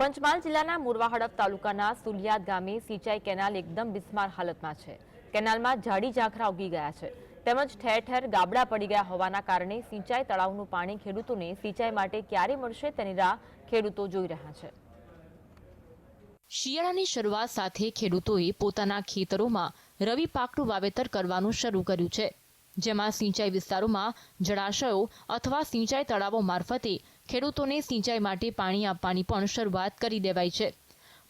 પંચમહાલ જિલ્લાના મોરવા તાલુકાના સુલિયાદ ગામે સિંચાઈ કેનાલ એકદમ બિસ્માર હાલતમાં છે. કેનાલમાં ઝાડી ઝાંખરા ઉગી ગયા છે. તેમજ ઠેર ઠેર ગાબડા પડી ગયા હોવાના કારણે સિંચાઈ તળાવનું પાણી ખેડૂતોને સિંચાઈ માટે ક્યારે મળશે તેની રાહ ખેડૂતો જોઈ રહ્યા છે. શિયાળાની શરૂઆત સાથે ખેડૂતોએ પોતાના ખેતરોમાં રવિ પાકનું વાવેતર કરવાનું શરૂ કર્યું છે. જેમાં સિંચાઈ વિસ્તારોમાં જળાશયો અથવા સિંચાઈ તળાવો મારફતે ખેડૂતોને સિંચાઈ માટે પાણી આપવાની પણ શરૂઆત કરી દેવાઈ છે.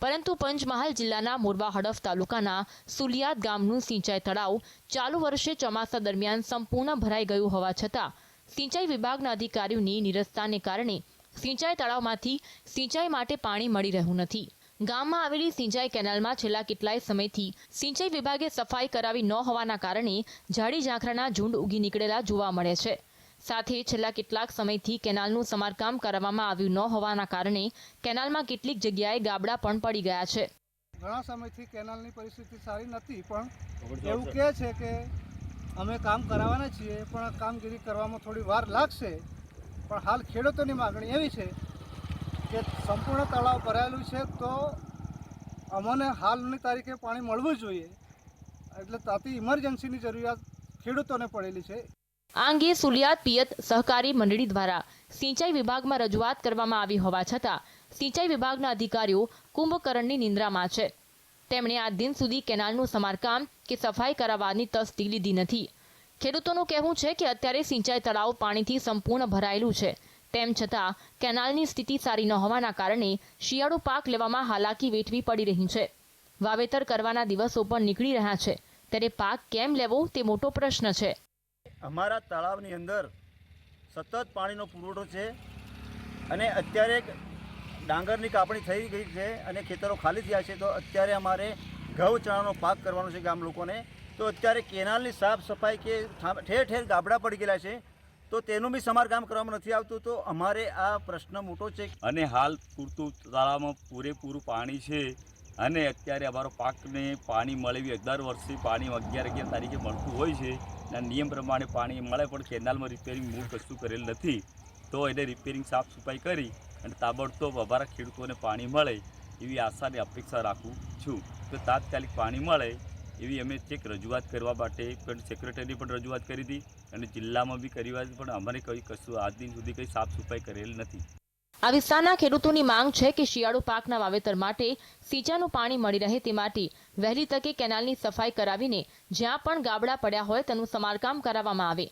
પરંતુ પંચમહાલ જિલ્લાના મોરવા હડફ તાલુકાના સુલિયાદ ગામનું સિંચાઈ તળાવ ચાલુ વર્ષે ચોમાસા દરમિયાન સંપૂર્ણ ભરાઈ ગયું હોવા છતાં સિંચાઈ વિભાગના અધિકારીઓની નિરસતાને કારણે સિંચાઈ તળાવમાંથી સિંચાઈ માટે પાણી મળી રહ્યું નથી. ગામમાં આવેલી સિંચાઈ કેનાલમાં છેલ્લા કેટલાય સમયથી સિંચાઈ વિભાગે સફાઈ કરાવી ન હોવાના કારણે ઝાડી ઝાંખરાના ઝુંડ ઉગી નીકળેલા જોવા મળે છે. સાથે છેલ્લા કેટલાક સમયથી કેનાલનું સમારકામ કરવામાં આવ્યું ન હોવાના કારણે કેનાલમાં કેટલીક જગ્યાએ ગાબડા પણ પડી ગયા છે. ઘણા સમયથી કેનાલની પરિસ્થિતિ સારી નથી પણ એવું કહે છે કે અમે કામ કરાવવાના છીએ પણ કામગીરી કરવામાં થોડી વાર લાગશે. પણ હાલ ખેડૂતોની માગણી એવી છે કે સંપૂર્ણ તળાવ ભરાયેલું છે તો અમને હાલની તારીખે પાણી મળવું જોઈએ. એટલે તાતી ઇમરજન્સીની જરૂરિયાત ખેડૂતોને પડેલી છે. આ અંગે સુલિયાદ પિયત સહકારી મંડળી દ્વારા સિંચાઈ વિભાગમાં રજૂઆત કરવામાં આવી હોવા છતાં સિંચાઈ વિભાગના અધિકારીઓ કુંભકર્ણની નિંદ્રામાં છે. તેમણે આ દિન સુધી કેનાલનું સમારકામ કે સફાઈ કરાવવાની તસ્દી લીધી નથી. ખેડૂતોનું કહેવું છે કે અત્યારે સિંચાઈ તળાવ પાણીથી સંપૂર્ણ ભરાયેલું છે. તેમ છતાં કેનાલની સ્થિતિ સારી ન હોવાના કારણે શિયાળુ પાક લેવામાં હાલાકી વેઠવી પડી રહી છે. વાવેતર કરવાના દિવસો પણ નીકળી રહ્યા છે. ત્યારે પાક કેમ લેવો તે મોટો પ્રશ્ન છે. અમારા તળાવની અંદર સતત પાણીનો પુરવઠો છે અને અત્યારે ડાંગરની કાપણી થઈ ગઈ છે અને ખેતરો ખાલી થયા છે, તો અત્યારે અમારે ઘઉં ચણાનો પાક કરવાનો છે ગામ લોકોને. તો અત્યારે કેનાલની સાફ સફાઈ કે ઠેર ઠેર ગાબડા પડી ગયેલા છે, તો તેનું બી સમારકામ કરવામાં નથી આવતું. તો અમારે આ પ્રશ્ન મોટો છે અને હાલ પૂરતું તળાવમાં પૂરેપૂરું પાણી છે અને અત્યારે અમારો પાકને પાણી મળે અઢાર વર્ષથી પાણી અગિયાર અગિયાર તારીખે મળતું હોય છે. અને નિયમ પ્રમાણે પાણી મળે પણ કેનાલમાં રિપેરિંગ મૂળ કશું કરેલ નથી. તો એને રિપેરિંગ સાફ સફાઈ કરી અને તાબડતોબ અમારા ખેડૂતોને પાણી મળે એવી આશા અને અપેક્ષા રાખું છું. તો તાત્કાલિક પાણી મળે એવી અમે ચેક રજૂઆત કરવા માટે પણ સેક્રેટરીને પણ રજૂઆત કરી હતી અને જિલ્લામાં બી કરી પણ અમારે કંઈ કશું આજ દિન સુધી કંઈ સાફ સફાઈ કરેલ નથી. આ વિસ્તારના ખેડૂતોની માંગ છે કે શિયાળુ પાકના વાવેતર માટે સિંચાઈનું પાણી મળી રહે તે માટે વહેલી તકે કેનાલની સફાઈ કરાવીને જ્યાં પણ ગાબડા પડ્યા હોય તેનું સમારકામ કરાવવામાં આવે.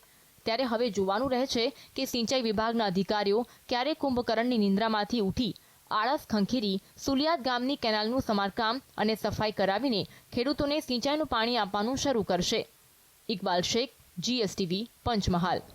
ત્યારે હવે જોવાનું રહે છે કે સિંચાઈ વિભાગના અધિકારીઓ ક્યારે કુંભકર્ણની નિંદ્રામાંથી ઉઠી આળસ ખંખેરી સુલિયાદ ગામની કેનાલનું સમારકામ અને સફાઈ કરાવીને ખેડૂતોને સિંચાઈનું પાણી આપવાનું શરૂ કરશે. ઇકબાલ શેખ, જીએસટીવી, પંચમહાલ.